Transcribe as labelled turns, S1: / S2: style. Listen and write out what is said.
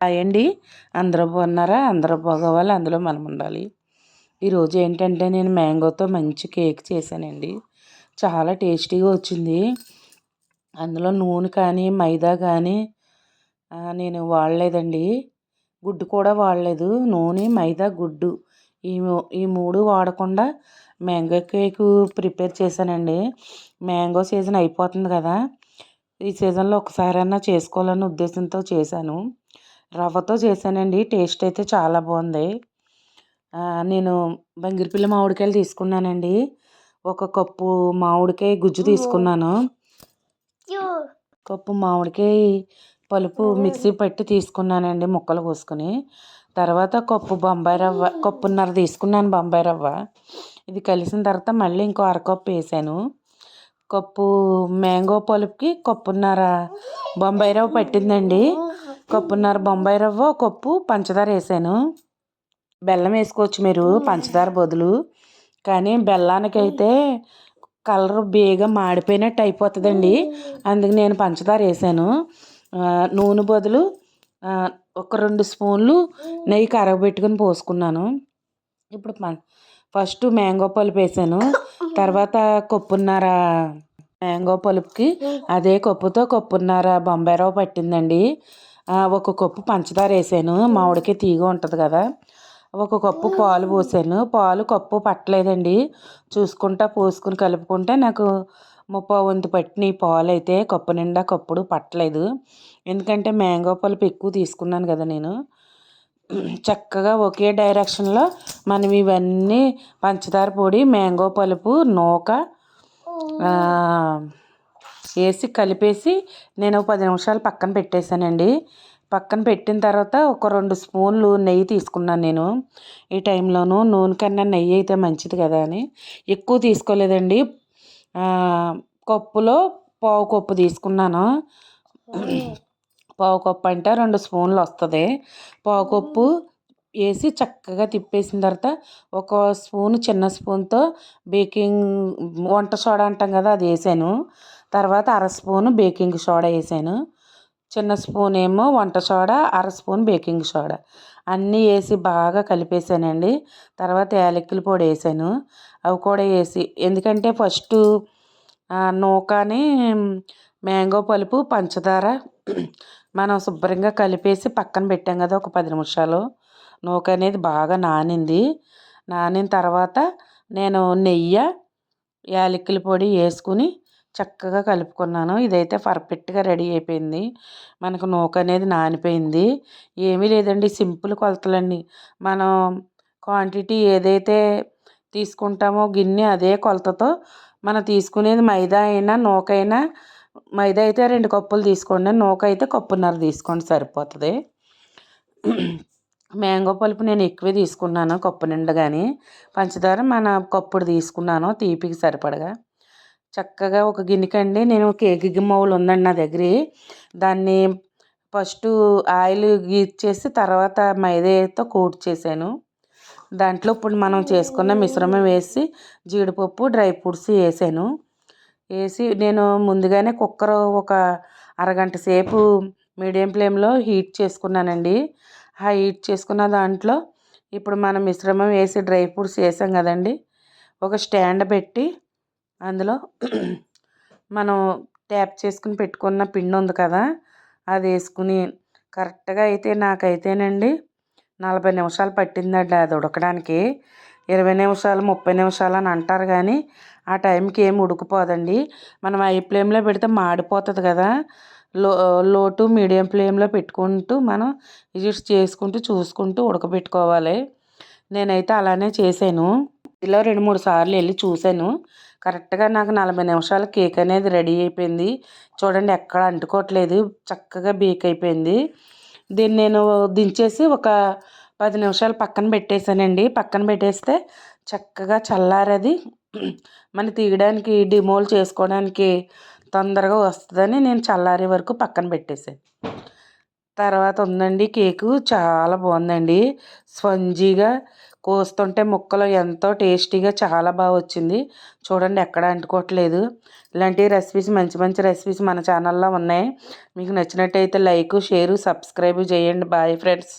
S1: అయ్యండి అందరూ బాగున్నారా? అందరూ బాగోవాలి? అందులో మనం ఉండాలి. ఈరోజు ఏంటంటే నేను మ్యాంగోతో మంచి కేక్ చేశానండి. చాలా టేస్టీగా వచ్చింది. అందులో నూనె కానీ మైదా కానీ నేను వాడలేదండి. గుడ్డు కూడా వాడలేదు. నూనె మైదా గుడ్డు ఈ ఈ మూడు వాడకుండా మ్యాంగో కేక్ ప్రిపేర్ చేశానండి. మ్యాంగో సీజన్ అయిపోతుంది కదా. ఈ సీజన్లో ఒకసారైనా చేసుకోవాలన్న ఉద్దేశంతో చేశాను. రవ్వతో చేశానండి. టేస్ట్ అయితే చాలా బాగుంది. నేను బంగిరిపిల్లి మామిడికాయలు తీసుకున్నానండి. ఒక కప్పు మామిడికాయ గుజ్జు తీసుకున్నాను. కప్పు మామిడికాయ పలుపు మిక్సీ పట్టి తీసుకున్నానండి ముక్కలు కోసుకొని. తర్వాత కప్పు బొంబాయి రవ్వ కప్పున్నర తీసుకున్నాను బొంబాయి రవ్వ. ఇది కలిసిన తర్వాత మళ్ళీ ఇంకో అరకప్పు వేసాను. కప్పు మ్యాంగో పలుపుకి కప్పున్నర బొంబాయి రవ్వ పట్టిందండి. కప్పున్నర బొంబాయి రవ్వ కప్పు పంచదార వేసాను. బెల్లం వేసుకోవచ్చు మీరు పంచదార బదులు. కానీ బెల్లానికైతే కలర్ బేగా మాడిపోయినట్టు అయిపోతుందండి. అందుకు నేను పంచదార వేసాను. నూనె బదులు ఒక రెండు స్పూన్లు నెయ్యి కరగబెట్టుకుని పోసుకున్నాను. ఇప్పుడు ఫస్ట్ మ్యాంగో పలుపు వేసాను. తర్వాత కప్పున్నర మ్యాంగో పలుపుకి అదే కప్పుతో కప్పున్నర బొంబాయి రవ్వ పట్టిందండి. ఒక కప్పు పంచదార వేసాను. మామిడికి తీగ ఉంటుంది కదా. ఒక కప్పు పాలు పోసాను. పాలు కప్పు పట్టలేదండి. చూసుకుంటా పోసుకుని కలుపుకుంటే నాకు ముప్పై వంతు పట్టిన పాలు అయితే. కప్పు నిండా కప్పుడు పట్టలేదు. ఎందుకంటే మ్యాంగో పలుపు ఎక్కువ తీసుకున్నాను కదా నేను. చక్కగా ఒకే డైరెక్షన్లో మనం ఇవన్నీ పంచదార పొడి మ్యాంగో పలుపు నూక వేసి కలిపేసి నేను పది నిమిషాలు పక్కన పెట్టేశానండి. పక్కన పెట్టిన తర్వాత ఒక రెండు స్పూన్లు నెయ్యి తీసుకున్నాను నేను. ఈ టైంలోనూ నూనె కన్నా నెయ్యి అయితే మంచిది కదా అని. ఎక్కువ తీసుకోలేదండి. కప్పులో పావు కప్పు తీసుకున్నాను. పావు కప్పు అంటే రెండు స్పూన్లు వస్తుంది. పావు కప్పు వేసి చక్కగా తిప్పేసిన తర్వాత ఒక స్పూన్ చిన్న స్పూన్తో బేకింగ్ వంట సోడా అంటాం కదా అది వేసాను. తర్వాత అర స్పూను బేకింగ్ సోడా వేసాను. చిన్న స్పూన్ ఏమో వంట సోడా అర స్పూన్ బేకింగ్ సోడా. అన్నీ వేసి బాగా కలిపేసానండి. తర్వాత యాలక్కుల పొడి వేసాను. అవి కూడా వేసి ఎందుకంటే ఫస్ట్ నూకని మ్యాంగో పలుపు పంచదార మనం శుభ్రంగా కలిపేసి పక్కన పెట్టాం కదా ఒక పది నిమిషాలు. నూక అనేది బాగా నానింది. నానిన తర్వాత నేను నెయ్యి యాలక్కుల పొడి వేసుకుని చక్కగా కలుపుకున్నాను. ఇదైతే పర్ఫెక్ట్గా రెడీ అయిపోయింది. మనకు నూక అనేది నానిపోయింది. ఏమీ లేదండి. సింపుల్ కొలతలండి. మనం క్వాంటిటీ ఏదైతే తీసుకుంటామో గిన్నె అదే కొలతతో మనం తీసుకునేది మైదా అయినా నూక అయినా మైదా అయితే రెండు కప్పులు తీసుకోండి. నూక అయితే కప్పున్నర తీసుకోండి సరిపోతుంది. మ్యాంగో పలుపు నేను ఎక్కువే తీసుకున్నాను. కప్పు నిండా కానీ పంచదార మన కప్పుడు తీసుకున్నాను. తీపికి సరిపడగా. చక్కగా ఒక గిన్నెకండి. నేను కేక్ గిమ్మవులు ఉందండి నా దగ్గర. దాన్ని ఫస్ట్ ఆయిల్ గీచేసి తర్వాత మైదాతో కోట్ చేశాను. దాంట్లో ఇప్పుడు మనం చేసుకున్న మిశ్రమం వేసి జీడిపప్పు డ్రై ఫ్రూట్స్ వేసాను. వేసి నేను ముందుగానే కుక్కర్ ఒక అరగంట సేపు మీడియం ఫ్లేమ్లో హీట్ చేసుకున్నానండి. ఆ హీట్ చేసుకున్న దాంట్లో ఇప్పుడు మనం మిశ్రమం వేసి డ్రై ఫ్రూట్స్ వేసాం కదండి. ఒక స్టాండ్ పెట్టి అందులో మనం ట్యాప్ చేసుకుని పెట్టుకున్న పిండి ఉంది కదా అది వేసుకుని కరెక్ట్గా అయితే నాకైతేనండి నలభై నిమిషాలు పట్టిందండి అది ఉడకడానికి. ఇరవై నిమిషాలు ముప్పై నిమిషాలు అని అంటారు కానీ ఆ టైంకి ఏమి ఉడికిపోదండి. మనం హై ఫ్లేమ్లో పెడితే మాడిపోతుంది కదా లో లో టు మీడియం ఫ్లేమ్లో పెట్టుకుంటూ మనం విజిట్స్ చేసుకుంటూ చూసుకుంటూ ఉడకబెట్టుకోవాలి. నేనైతే అలానే చేశాను. ఇలా రెండు మూడు సార్లు వెళ్ళి చూశాను. కరెక్ట్గా నాకు నలభై నిమిషాల కేక్ అనేది రెడీ అయిపోయింది. చూడండి ఎక్కడ అంటుకోవట్లేదు. చక్కగా బేక్ అయిపోయింది. దీన్ని నేను దించేసి ఒక పది నిమిషాలు పక్కన పెట్టేశానండి. పక్కన పెట్టేస్తే చక్కగా చల్లారది. మన తీయడానికి డిమోల్ చేసుకోవడానికి తొందరగా వస్తుందని నేను చల్లారే వరకు పక్కన పెట్టేసాను తర్వాత ఉందండి కేకు. చాలా బాగుందండి. స్పంజీగా కోస్తుంటే ముక్కలు ఎంతో టేస్టీగా చాలా బాగా వచ్చింది. చూడండి ఎక్కడ అంటుకోవట్లేదు. ఇలాంటి రెసిపీస్ మంచి మంచి రెసిపీస్ మన ఛానల్లో ఉన్నాయి. మీకు నచ్చినట్టయితే లైక్ షేరు సబ్స్క్రైబ్ చేయండి. Bye friends.